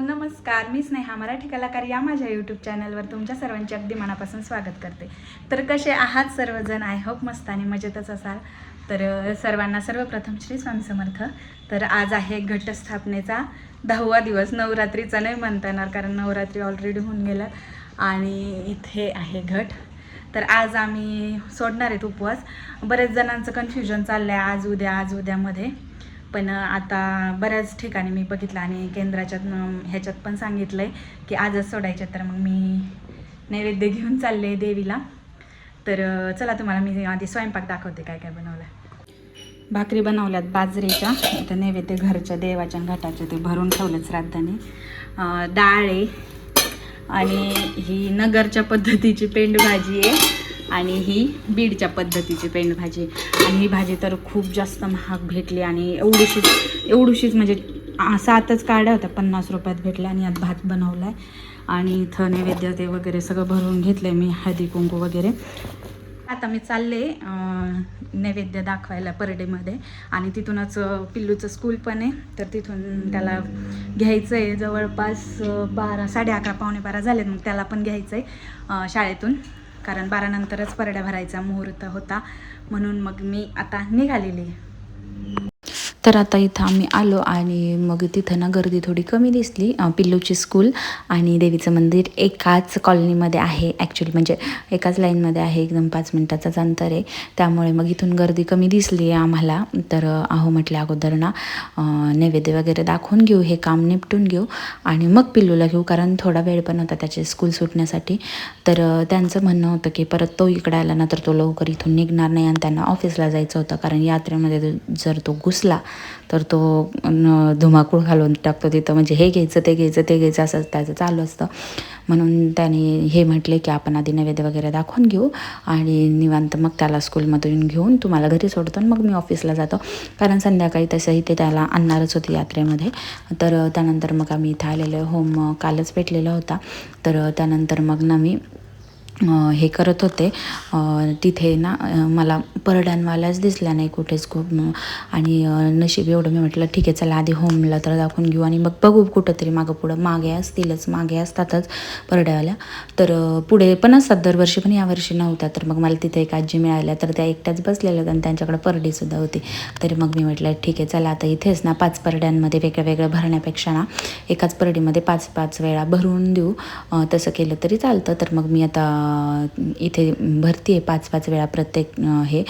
नमस्कार मी स्नेहा मराठी कलाकार या माझ्या यूट्यूब चॅनलवर तुमच्या सर्वांचे अगदी मनापासून स्वागत करते. तर कसे आहात सर्वजण? आय होप मस्त आणि मजेतच असाल. तर सर्वांना सर्वप्रथम श्री स्वामी समर्थ. तर आज आहे घटस्थापनेचा दहावा दिवस नवरात्रीचा नाही म्हणता येणार कारण नवरात्री ऑलरेडी होऊन गेलं आणि इथे आहे घट. तर आज आम्ही सोडणार आहेत उपवास. बरेच जणांचं कन्फ्युजन चाललं आहे आज उद्या आज उद्यामध्ये. पण आता बऱ्याच ठिकाणी मी बघितलं आणि केंद्राच्यात ह्याच्यात पण सांगितलं आहे की आजच सोडायचे तर मग मी नैवेद्य घेऊन चालले देवीला. तर चला तुम्हाला मी आधी स्वयंपाक दाखवते काय काय बनवलं भाकरी बनवल्यात बाजरीच्या तर नैवेद्य घरच्या देवाच्या घाटाच्या ते भरून ठेवलं श्राद्धाने. डाळ आहे आणि ही नगरच्या पद्धतीची पेंडभाजी आहे. आणि ही बीडच्या पद्धतीची पेंडभाजी. आणि ही भाजी तर खूप जास्त महाग भेटली आणि एवढीशीच एवढीशीच म्हणजे सातच काड्या होत्या पन्नास रुपयात भेटल्या आणि यात भात बनवला आहे आणि इथं नैवेद्य ते वगैरे सगळं भरून घेतलं आहे मी हळदी कुंकू वगैरे. आता मी चालले नैवेद्य दाखवायला परडेमध्ये. आणि तिथूनच पिल्लूचं स्कूल पण आहे. तर तिथून त्याला घ्यायचं आहे जवळपास बारा साडे अकरा पावणे बारा झालेत. मग त्याला पण घ्यायचं आहे शाळेतून. कारण बारानंतरच परड्या भरायचा मुहूर्त होता म्हणून मग मी आता निघालेली आहे. तर आता इथं आम्ही आलो आणि मग तिथं ना गर्दी थोडी कमी दिसली पिल्लूची स्कूल आणि देवीचं मंदिर एकाच कॉलनीमध्ये आहे. ॲक्च्युली म्हणजे एकाच लाईनमध्ये आहे एकदम पाच मिनटाचाच अंतर आहे. त्यामुळे मग इथून गर्दी कमी दिसली आहे आम्हाला. तर अहो म्हटल्या अगोदर ना नैवेद्य वगैरे दाखवून घेऊ हे काम निपटून घेऊ आणि मग पिल्लूला घेऊ कारण थोडा वेळ पण होता त्याचे स्कूल सुटण्यासाठी. तर त्यांचं म्हणणं होतं की परत तो इकडे आला ना तर तो लवकर इथून निघणार नाही आणि त्यांना ऑफिसला जायचं होतं. कारण यात्रेमध्ये जर तो घुसला तर तो धुमाकूळ घालून टाकतो तिथं. म्हणजे हे घ्यायचं ते घ्यायचं ते घ्यायचं असं त्याचं चालू असतं. म्हणून त्याने हे म्हटले की आपण आधी नैवेद्य वगैरे दाखवून घेऊ आणि निवांत मग त्याला स्कूलमधून घेऊन तुम्हाला घरी सोडतो आणि मग मी ऑफिसला जातो. कारण संध्याकाळी तसंही ते त्याला आणणारच होती यात्रेमध्ये. तर त्यानंतर मग आम्ही इथं आलेलो. होम कालच भेटलेला होता. तर त्यानंतर मग ना मी हे करत होते. तिथे ना मला परड्यांवाल्याच दिसल्या नाही कुठेच खूप. आणि नशीब एवढं मी म्हटलं ठीक आहे चला आधी होमला तर दाखवून घेऊ. आणि मग बघू कुठंतरी मागं पुढं. मागे असतीलच मागे असतातच परड्यावाल्या. तर पुढे पण असतात दरवर्षी पण यावर्षी नव्हत्या. तर मग मला तिथे एक आजी मिळाल्या. तर त्या एकट्याच बसलेल्या होत्या आणि त्यांच्याकडे परडीसुद्धा होती. तरी मग मी म्हटलं ठीक आहे चला आता इथेच ना पाच परड्यांमध्ये वेगळ्या वेगळ्या भरण्यापेक्षा ना एकाच परडीमध्ये पाच पाच वेळा भरून देऊ. तसं केलं तरी चालतं. तर मग मी आता इथे भरती आहे पाच पाच वेळा प्रत्येक हे.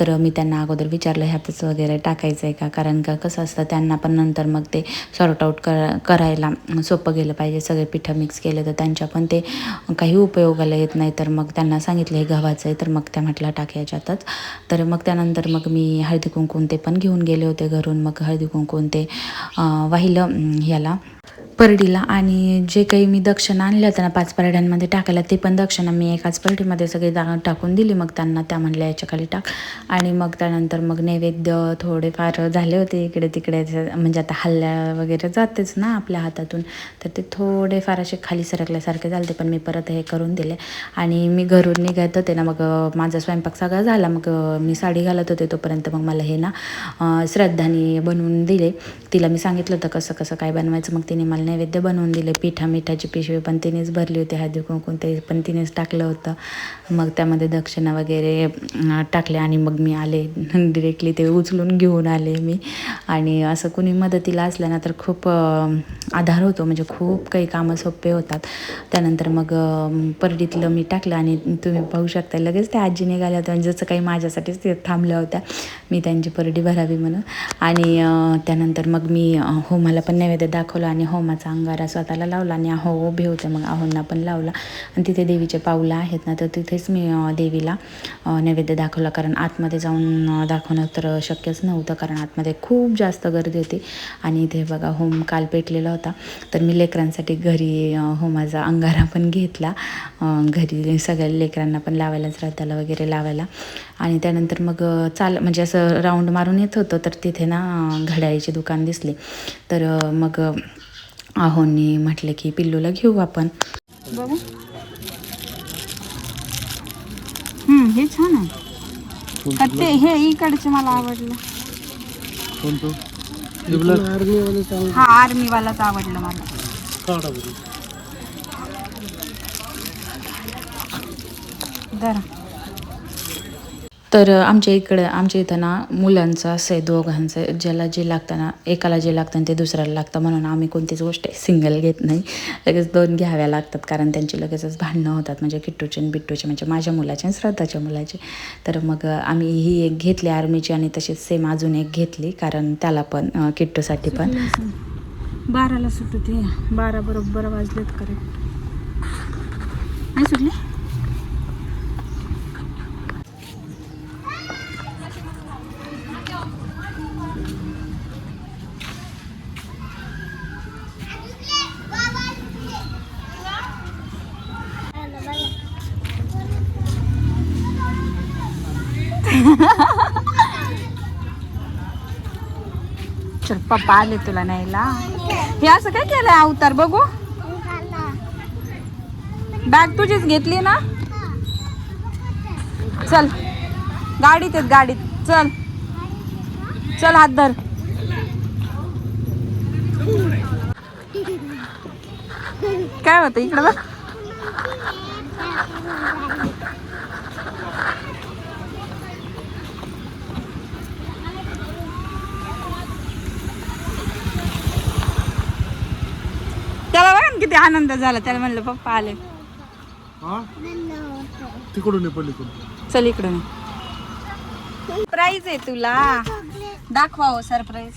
तर मी त्यांना अगोदर विचारलं ह्यातच वगैरे टाकायचं आहे का? कारण का कसं असतं त्यांना पण नंतर मग ते सॉर्ट आऊट कर करायला सोपं गेलं पाहिजे. सगळे पिठं मिक्स केले तर त्यांच्या पण ते काही उपयोगाला येत नाही. तर मग त्यांना सांगितलं हे गव्हाचं आहे. तर मग त्या म्हटलं टाक याच्यातच. तर मग त्यानंतर मग मी हळदी कुंकून ते पण घेऊन गेले होते घरून. मग हळदी कुंकून ते वाहिलं ह्याला. परडीला आणि जे काही मी दक्षिणा आणलं होतं ना पाच परड्यांमध्ये टाकायला ते पण दक्षिणा मी एकाच परडीमध्ये सगळे दा टाकून दिली. मग त्यांना त्या म्हणल्या याच्या खाली टाक. आणि मग त्यानंतर मग नैवेद्य थोडेफार झाले होते इकडे तिकडे. म्हणजे आता हल्ल्या वगैरे जातेच ना आपल्या हातातून. तर ते थोडेफार असे खाली सरकल्यासारखे झाले पण मी परत हे करून दिले. आणि मी घरून निघत होते ना मग माझा स्वयंपाक सगळा झाला. मग मी साडी घालत होते तोपर्यंत मग मला हे ना श्रद्धाने बनवून दिले. तिला मी सांगितलं होतं कसं कसं काय बनवायचं? मग तिने मला नैवेद्य बनवून दिले पिठा मिठाची पिशवी पण तिनेच भरली होती हळदी कुंकू ते पण तिनेच टाकलं होतं. मग त्यामध्ये दक्षिणा वगैरे टाकले आणि मग मी आले. डिरेक्टली ते उचलून घेऊन आले मी. आणि असं कुणी मदतीला असलं ना तर खूप आधार होतो. म्हणजे खूप काही कामं सोपे होतात. त्यानंतर मग परडीतलं मी टाकलं आणि तुम्ही पाहू शकता लगेच त्या आजी निघाल्या होत्या. जसं काही माझ्यासाठीच ते थांबल्या होत्या. मी त्यांची परडी भरावी म्हणून. आणि त्यानंतर मग मी होमाला पण नैवेद्य दाखवलं आणि होमाचा अंगारा स्वतःला लावला आणि अहो उभे होते. मग आहोंना पण लावला. आणि तिथे देवीचे पावलं आहेत ना तर तिथेच मी देवीला नैवेद्य दाखवला. कारण आतमध्ये जाऊन दाखवणं तर शक्यच नव्हतं. कारण आतमध्ये खूप जास्त गर्दी होती. आणि इथे बघा होम काल पेटलेला होता. तर मी लेकरांसाठी घरी हो होमाचा अंगारा पण घेतला. घरी सगळ्या लेकरांना पण लावायला श्रद्धाला वगैरे लावायला. आणि त्यानंतर मग चाल म्हणजे असं राऊंड मारून येत होतं. तर तिथे ना घड्याळीचे दुकान दिसले. तर मग आहोंनी म्हटले की पिल्लूला घेऊ आपण. बघू. हे छान आहे. ते हे इकडचे मला आवडलं. कोणतं हा आर्मी वालाच आवडलं. मला. धरा. तर आमच्या इकडं आमच्या इथं ना मुलांचं असं आहे दोघांचं ज्याला जे लागतं ना एकाला जे लागतं ते दुसऱ्याला लागतं म्हणून आम्ही कोणतीच गोष्ट सिंगल घेत नाही. लगेच दोन घ्याव्या लागतात कारण त्यांची लगेचच भांडणं होतात. म्हणजे किट्टूचे आणि बिट्टूचे म्हणजे माझ्या मुलाचे आणि श्रद्धाच्या मुलाचे. तर मग आम्ही ही एक घेतली आर्मीची आणि तशीच सेम अजून एक घेतली कारण त्याला पण किट्टूसाठी पण. बाराला सुटते बारा बरोबर वाजलेत करेक्ट नाही सुटली? चल पप्पा आले तुला न्यायला. हे असं काय केलंय अवतार? बघू. बॅग तुझीच घेतली ना? चल. गाडीत आहेत गाडीत. चल. चल हात धर. काय होतं इकडं बघ? त्याला बघा ना किती आनंद झाला. त्याला म्हणलं पप्पा आले. हा? तिकडून पलीकडून चल इकडं सरप्राईज आहे तुला. दाखवा हो सरप्राईज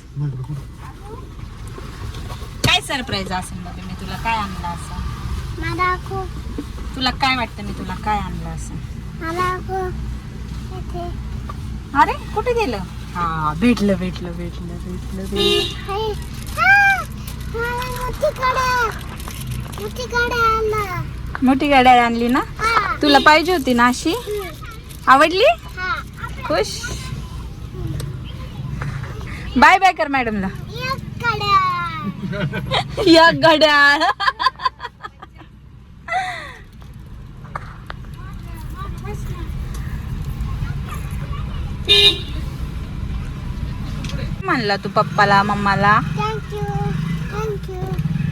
काय सरप्राईज असेल बाबा मी तुला? काय आणलं असं? मला खूप तुला काय वाटतं मी तुला काय आणलं असं? मला खूप इथे. अरे कुठे गेलं? हा भेटलं भेटलं भेटलं भेटलं भेटलं. हा, मोठी कडा मोठी कडा आला. मोठी गाडी आणली ना? तुला पाहिजे होती ना अशी? आवडली? खुश? बाय बाय कर मॅडमला. या घड्याळ म्हणला तू पप्पाला मम्माला. Thank you thank you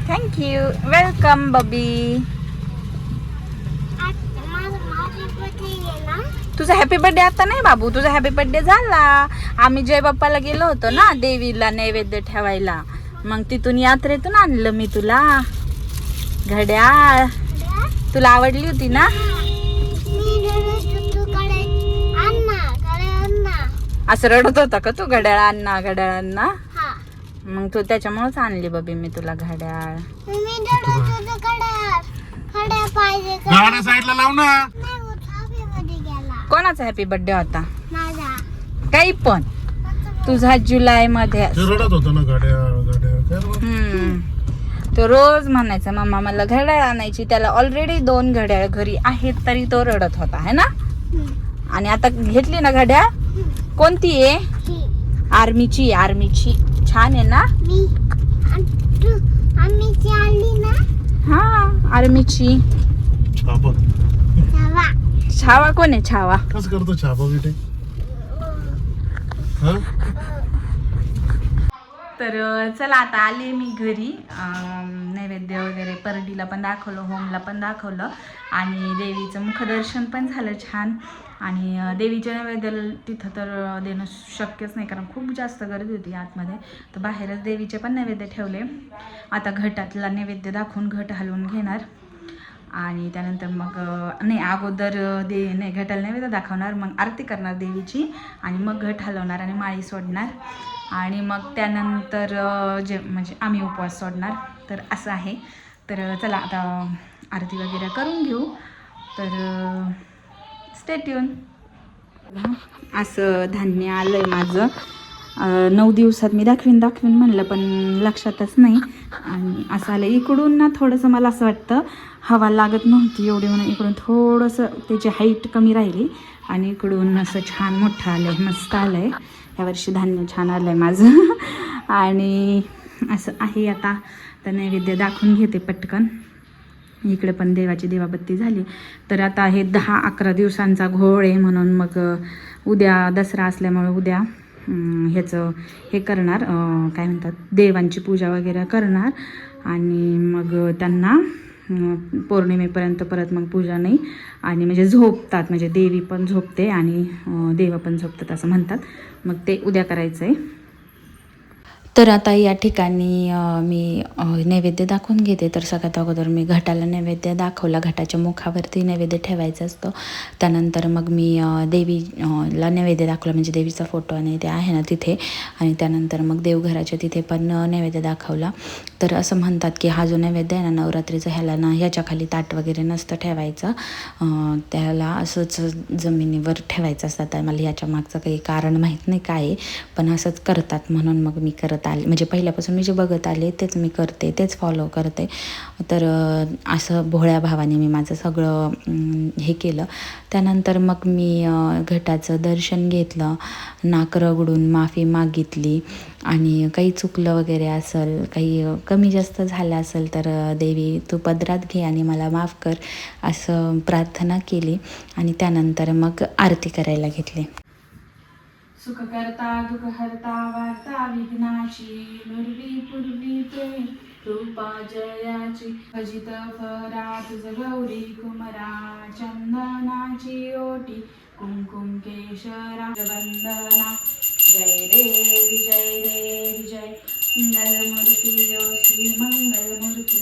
thank you welcome baby माझं माझी पती आहे ना? तुझा हॅपी बर्थडे आता नाही बाबू? तुझा हॅपी बर्थडे झाला. आम्ही जय बाप्पाला गेलो होतो ना देवीला नैवेद्य ठेवायला. मग तिथून यात्रेतून आणलं मी तुला. घड्याळ. तुला आवडली होती ना? असं रडत होता का तू? घड्याळ अन्ना घड्याळ अन्ना मग तू त्याच्यामुळेच आणली बबी मी तुला घड्याळ. मी रडत होतो कडा कडा पाहिजे का? गाड्या साईडला लाव ना. नाही होत मध्ये गेला. कोणाचा हॅपी बर्थडे होता? माझा. काही पण. तुझा जुलै मध्ये. ते रडत होतं ना गाड्या गाड्या काय रे? हम्म. तो रोज म्हणायचा मम्मा मला घड्याळ आणायची. त्याला ऑलरेडी दोन घड्याळ घरी आहेत तरी तो रडत होता है ना? आणि आता घेतली ना घड्याळ? कोणती आहे? ही. आर्मीची आर्मीची. छान आहे ना? मी ना? हा आर्मीची. छापा छावा. कोण आहे छावा? कसं करतो छापा बिटे? हा? तर चला आता आले मी घरी. नैवेद्य वगैरे परडीला पण दाखवलं होमला पण दाखवलं. आणि देवीचं मुखदर्शन पण झालं छान. आणि देवीच्या नैवेद्य तिथं तर देणं शक्यच नाही कारण खूप जास्त गर्दी होती आतमध्ये. तर बाहेरच देवीचे पण नैवेद्य ठेवले. आता घटातला नैवेद्य दाखवून घट हलवून घेणार. आणि त्यानंतर मग नाही अगोदर दे नाही घटाला नैवेद्य दाखवणार मग आरती करणार देवीची. आणि मग घट हलवणार आणि माळी सोडणार. आणि मग त्यानंतर जे म्हणजे आम्ही उपवास सोडणार तर असं आहे. तर चला आता आरती वगैरे करून घेऊ. तर स्टेट येऊन असं धान्य आलं आहे माझं नऊ दिवसात मी दाखवीन दाखवीन म्हणलं पण लक्षातच नाही. आणि असं आलं इकडून ना थोडंसं मला असं वाटतं हवा लागत नव्हती एवढी म्हणून इकडून थोडंसं त्याची हाईट कमी राहिली. आणि इकडून असं छान मोठं आलं आहे मस्त आलं आहे यावर्षी धान्य छान आलं आहे माझं. आणि असं आहे आता. तर नैवेद्य दाखवून घेते पटकन. इकडे पण देवाची देवाबत्ती झाली. तर आता हे दहा अकरा दिवसांचा घोळ आहे म्हणून मग उद्या दसरा असल्यामुळे उद्या ह्याचं हे करणार काय म्हणतात देवांची पूजा वगैरे करणार. आणि मग त्यांना पौर्णिमेपर्यंत परत मग पूजा नाही. आणि म्हणजे झोपतात म्हणजे देवी पण झोपते आणि देव पण झोपतात असं म्हणतात. मग ते उद्या करायचं आहे तर आता या ठिकाणी मी नैवेद्य दाखवून घेते. तर सगळ्यात अगोदर मी घटाला नैवेद्य दाखवला. घटाच्या मुखावरती नैवेद्य ठेवायचं असतो. त्यानंतर मग मी देवीला नैवेद्य दाखवला. म्हणजे देवीचा फोटो आणि ते आहे ना तिथे. आणि त्यानंतर मग देवघराच्या तिथे पण नैवेद्य दाखवला. तर असं म्हणतात की हा जो नैवेद्य आहे ना नवरात्रीचा ह्याला ना ह्याच्याखाली ताट वगैरे नसतं ठेवायचं. त्याला असंच जमिनीवर ठेवायचं असतं. तर मला ह्याच्या मागचं काही कारण माहीत नाही काय आहे. पण असंच करतात म्हणून मग मी करत आले. म्हणजे पहिल्यापासून मी जे बघत आले तेच मी करते तेच फॉलो करते. तर असं भोळ्या भावाने मी माझं सगळं हे केलं. त्यानंतर मग मी घटाचं दर्शन घेतलं नाक रगडून माफी मागितली आणि काही चुकलं वगैरे असेल काही कमी जास्त झालं असेल तर देवी तू पदरात घे आणि मला माफ कर असं प्रार्थना केली आणि त्यानंतर मग आरती करायला घेतली. सुखकर्ता करता वार्ता विघ्नाची नुरवी पूर्वी ते रूपा जयाची भजित फरा तुझ गौरी कुमरा चंदनाची ओटी। कुंकुम केशरा वंदना जय देवी जय देवी जय मंगलमूर्ती ओ श्री मंगलमूर्ती।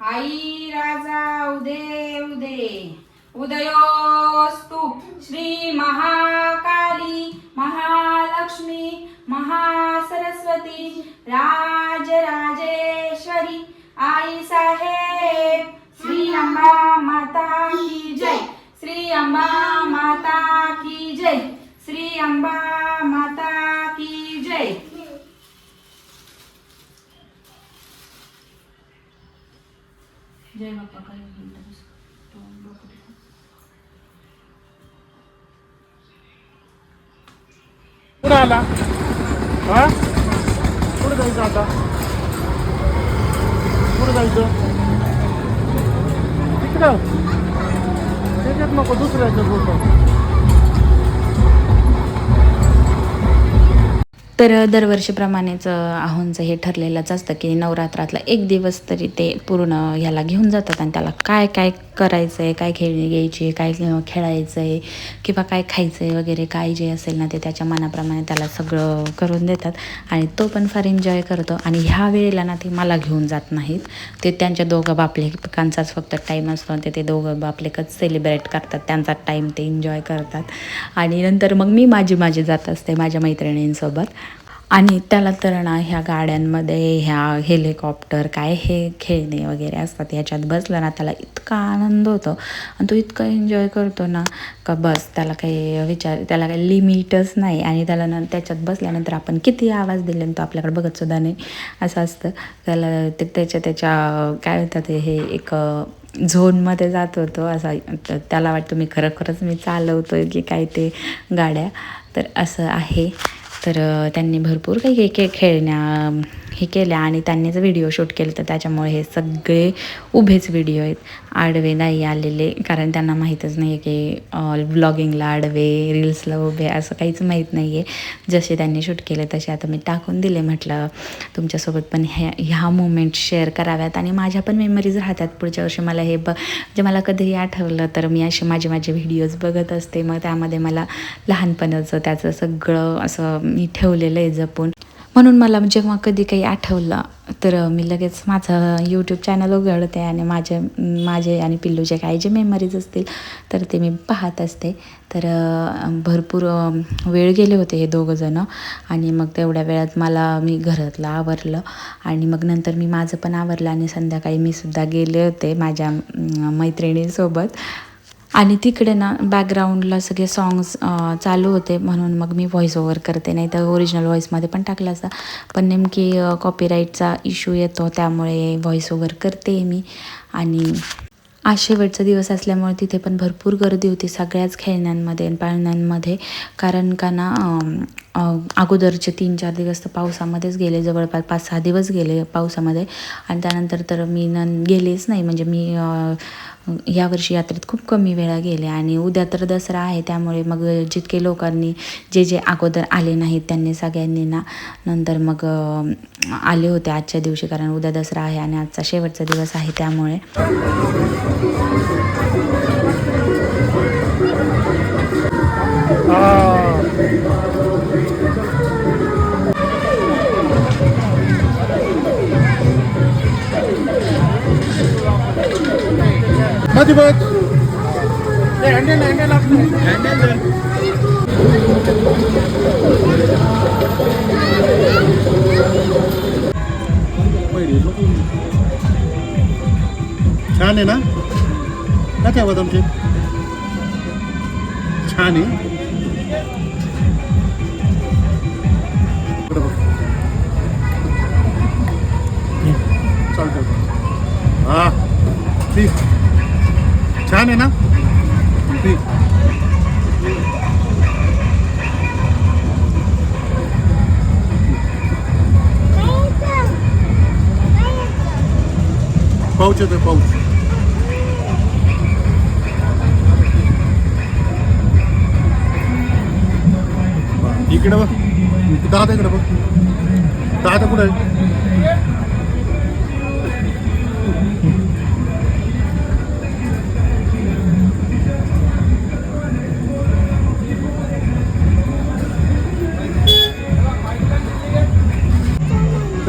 आई राजा उदे उदे। उदयोस्तु श्री महाकाली महालक्ष्मी महासरस्वती राजराजेश्वरी। आई साहेब श्री अंबा माता की जय। श्री अंबा माता की जय। श्री अंबा माता की जय। जय बाप्पा आला? हा? कुठं जायचं आता? कुठं जायचं? तिकडं त्याच्यात नको दुसऱ्याच्या बोलतो तर दरवर्षीप्रमाणेच आहोंचं हे ठरलेलंच असतं की नवरात्रातला एक दिवस तरी ते पूर्ण ह्याला घेऊन जातात आणि त्याला काय काय करायचं आहे काय खेळणी घ्यायची काय खेळायचं आहे किंवा काय खायचं आहे वगैरे काय जे असेल ना ते त्याच्या मनाप्रमाणे त्याला सगळं करून देतात. आणि तो पण फार एन्जॉय करतो. आणि ह्या वेळेला ना ते मला घेऊन जात नाहीत. ते त्यांच्या दोघं बापलेकांचाच फक्त टाईम असतो आणि ते ते दोघं बापलेकच सेलिब्रेट करतात. त्यांचा टाईम ते एन्जॉय करतात. आणि नंतर मग मी माझी माझी जात असते माझ्या मैत्रिणींसोबत. आणि त्याला तर ना ह्या गाड्यांमध्ये ह्या हेलिकॉप्टर काय हे खेळणे वगैरे असतात ह्याच्यात बसलं ना त्याला इतका आनंद होतो. आणि तो इतका एन्जॉय करतो ना का बस त्याला काही विचार त्याला काही लिमिटच नाही. आणि त्याला ना त्याच्यात बसल्यानंतर आपण किती आवाज दिले तो आपल्याकडे बघतसुद्धा नाही. असं असतं. त्याला ते त्याच्या त्याच्या काय म्हणतात ते हे एक झोनमध्ये जात होतो. असा त्याला वाटतं मी खरं खरंच मी चालवतो की काय ते गाड्या. तर असं आहे. तर त्यांनी भरपूर काही काही काही खेळण्या हे केल्या आणि त्यांनीच व्हिडिओ शूट केले तर त्याच्यामुळे हे सगळे उभेच व्हिडिओ आहेत. आडवे नाही आलेले कारण त्यांना माहीतच नाही आहे की व्लॉगिंगला आडवे रील्सला उभे असं काहीच माहीत नाही आहे जसे त्यांनी शूट केले तसे आता मी टाकून दिले म्हटलं तुमच्यासोबत पण ह्या ह्या मुमेंट शेअर कराव्यात. आणि माझ्या पण मेमरीज राहतात पुढच्या वर्षी. मला हे ब म्हणजे मला कधीही आठवलं तर मी असे माझे माझे व्हिडिओज बघत असते. मग त्यामध्ये मला लहानपणाचं त्याचं सगळं असं मी ठेवलेलं आहे जपून. म्हणून मला जेव्हा कधी काही आठवलं तर मी लगेच माझं यूट्यूब चॅनल उघडते आणि माझे माझे आणि पिल्लूचे काही जे मेमरीज असतील तर ते मी पाहत असते. तर भरपूर वेळ गेले होते हे दोघंजणं आणि मग तेवढ्या वेळात मला मी घरातलं आवरलं आणि मग नंतर मी माझं पण आवरलं आणि संध्याकाळी मी सुद्धा गेले होते माझ्या मैत्रिणीसोबत. आणि तिकडे ना बॅकग्राऊंडला सगळे सॉंग्स चालू होते. म्हणून मग मी व्हॉइस ओव्हर करते. नाही तर ओरिजिनल व्हॉईसमध्ये पण टाकलं असतं. पण नेमकी कॉपीराईटचा इश्यू येतो. त्यामुळे व्हॉइस ओव्हर करते मी. आणि आज शेवटचा दिवस असल्यामुळे तिथे पण भरपूर गर्दी होती सगळ्याच खेळण्यांमध्ये आणि पाळण्यांमध्ये. कारण का ना अगोदरचे तीन चार दिवस तर पावसामध्येच गेले जवळपास पाच सहा दिवस गेले पावसामध्ये. आणि त्यानंतर तर मी न गेलेच नाही. म्हणजे मी यावर्षी यात्रेत खूप कमी वेळा गेले. आणि उद्या तर दसरा आहे त्यामुळे मग जितके लोकांनी जे जे अगोदर आले नाहीत त्यांनी सगळ्यांनी ना नंतर मग आले होते आजच्या दिवशी. कारण उद्या दसरा आहे आणि आजचा शेवटचा दिवस आहे त्यामुळे. मध्ये बघ हँडल हँडल छान आहे ना? काय ठेवत आमचे? छान आहे. आहे ना? ठीक. पाऊच येतोय पाऊच. इकडे बघ. दादा इकडे बघ. दादा कुठे आहे?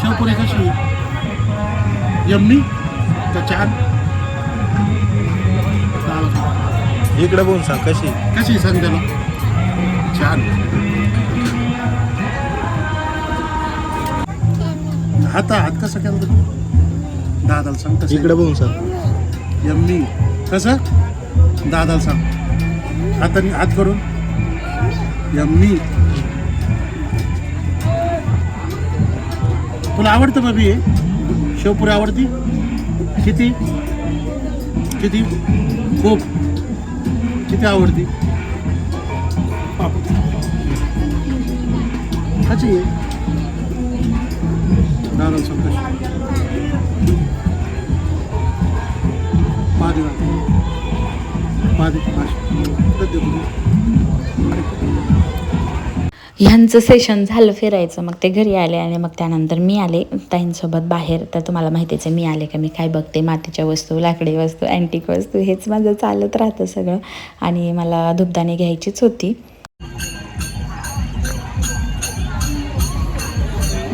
शेवपुरी कशी आहे यम्मी का छान चालेल. इकडे बघून सांग कशी? कशी सांग त्याला छान. हात हात कसं केलं तुम्ही? दादाला सांग कसं इकडे बघून सांग. यम्मी. कसं? दादाला सांग. हाताने हात करून. यम्मी. तुला आवडतं बाबी हे? शेवपुरी आवडती? किती? किती? खूप. किती आवडती? कशी आहे? दादा संतोष. पाच पाच पादी पादी ह्यांचं सेशन झालं फिरायचं मग ते घरी आले आणि मग त्यानंतर मी आले. ताईंसोबत बाहेर तर तुम्हाला माहितीच आहे मी आले का मी काय बघते? मातीच्या वस्तू लाकडी वस्तू अँटिक वस्तू हेच माझं चालत राहतं सगळं. आणि मला धुपदाणी घ्यायचीच होती.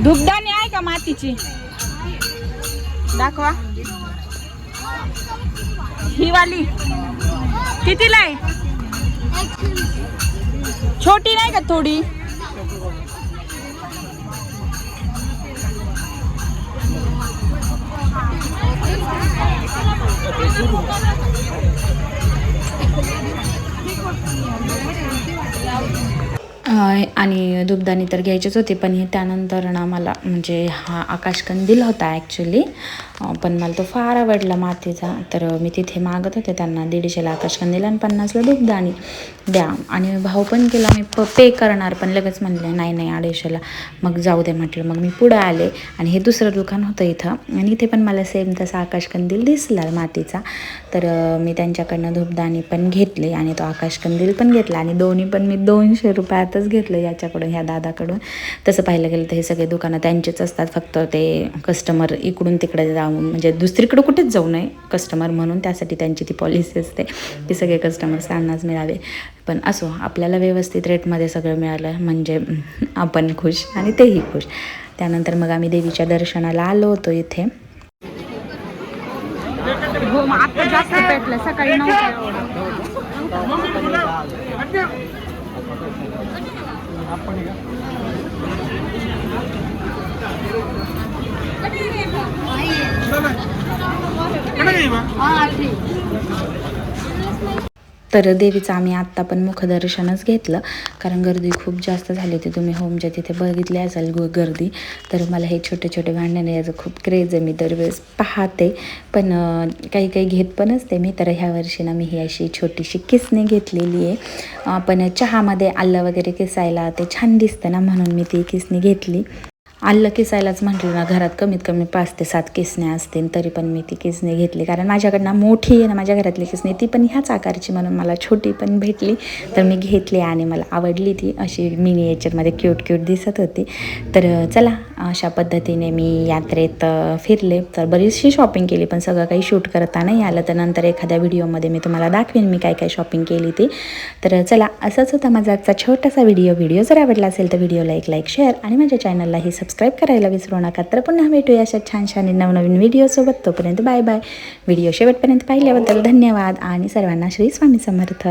धूपदाणी आहे का मातीची? दाखवा. ही वाली. कितीला आहे? छोटी नाही का थोडी? आणि दुबदानी तर घ्यायचीच होती पण हे त्यानंतर ना मला म्हणजे हा आकाशकंदील होता ॲक्च्युली पण मला तो फार आवडला मातीचा. तर मी तिथे मागत होते त्यांना दीडशेला आकाशकंदील आणि पन्नासला धूपदाणी द्या. आणि भाव पण केला. मी प पे करणार पण लगेच म्हणले नाही नाही अडीचशेला मग जाऊ दे म्हटलं. मग मी पुढं आले. आणि हे दुसरं दुकान होतं इथं. आणि इथे पण मला सेम तसा आकाशकंदील दिसला मातीचा. तर मी त्यांच्याकडनं धूपदाणी पण घेतली आणि तो आकाशकंदील पण घेतला. आणि दोन्ही पण मी दोनशे रुपयातच घेतलं याच्याकडून ह्या दादाकडून. तसं पाहायला गेलं तर हे सगळे दुकानं त्यांचेच असतात. फक्त ते कस्टमर इकडून तिकडे राहून म्हणजे दुसरीकडे कुठेच जाऊ नये कस्टमर म्हणून त्यासाठी त्यांची ती पॉलिसी असते. की सगळे कस्टमर्स त्यांनाच मिळावे. पण असो आपल्याला व्यवस्थित रेटमध्ये सगळं मिळालं म्हणजे आपण खुश आणि तेही खुश. त्यानंतर मग आम्ही देवीच्या दर्शनाला आलो होतो इथे. हो मग आता जास्त पेटलं सकाळी नव्हतं तर देवीचं आम्ही आत्ता पण मुखदर्शनच घेतलं. कारण गर्दी खूप जास्त झाली होती. तुम्ही होमच्या तिथे बघितली असाल गो गर्दी. तर मला हे छोटे छोटे भांडणे याचं खूप क्रेज आहे मी दरवेळेस पाहते. पण काही काही घेत पण असते मी. तर ह्या वर्षी ना मी ही अशी छोटीशी किसणी घेतलेली आहे. पण चहामध्ये आलं वगैरे किसायला ते छान दिसतं ना म्हणून मी ती किसणी घेतली. आलं किसायलाच म्हटलं ना घरात कमीत कमी पाच ते सात किसण्या असतील तरी पण मी ती किसणी घेतली. कारण माझ्याकडनं मोठी आहे ना माझ्या घरातली किसणी ती पण ह्याच आकारची म्हणून मला छोटी पण भेटली. तर मी घेतली आणि मला आवडली ती. अशी मिनी याच्यामध्ये क्यूट क्यूट दिसत होती. तर चला अशा पद्धतीने मी यात्रेत फिरले. तर बरीचशी शॉपिंग केली पण सगळं काही शूट करता नाही आलं. तर नंतर एखाद्या व्हिडिओमध्ये मी तुम्हाला दाखवेन मी काय काय शॉपिंग केली ती. तर चला असंच होता माझा आजचा छोटासा व्हिडिओ व्हिडिओ जर आवडला असेल तर व्हिडिओला एक लाईक शेअर आणि माझ्या चॅनललाही सबस्क्राईब करायला विसरू नका. तर पुन्हा भेटूया अशा छान छान नवनवीन व्हिडिओसोबत तोपर्यंत बाय बाय व्हिडिओ शेवटपर्यंत पाहिल्याबद्दल धन्यवाद आणि सर्वांना श्री स्वामी समर्थ.